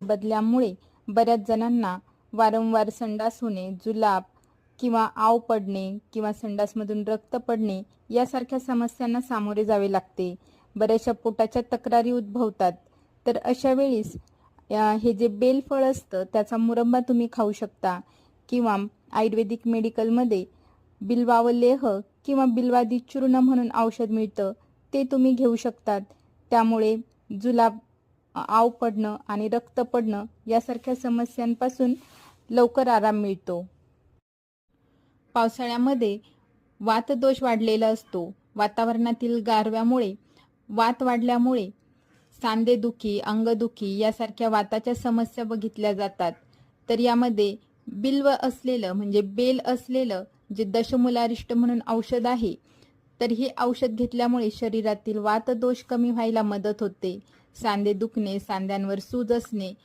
बदल्यामुळे बऱ्याच जणांना वारंवार संडास होणे जुलाब किंवा आव पडणे किंवा संडासमधून रक्त पडणे यासारख्या समस्यांना सामोरे जावे लागते. बऱ्याचशा पोटाच्या तक्रारी उद्भवतात. तर अशा वेळीस हे जे बेलफळ असतं त्याचा मुरंबा तुम्ही खाऊ शकता किंवा आयुर्वेदिक मेडिकलमध्ये बिल्वावलेह किंवा बिल्वादी चूर्ण म्हणून औषध मिळतं ते तुम्ही घेऊ शकतात. त्यामुळे जुलाब आव पडणं आणि रक्त पडणं यासारख्या समस्यांपासून लवकर आराम मिळतो. पावसाळ्यामध्ये वातदोष वाढलेला असतो. वातावरणातील गारव्यामुळे वात वाढल्यामुळे सांधेदुखी अंगदुखी यासारख्या वाताच्या समस्या बघितल्या जातात. तर यामध्ये बिल्व असलेलं म्हणजे बेल असलेलं जे दशमुलारिष्ट म्हणून औषध आहे तर हे औषध घेतल्यामुळे शरीरातील वातदोष कमी व्हायला मदत होते. सांधे दुखणे सांध्यांवर सूज असणे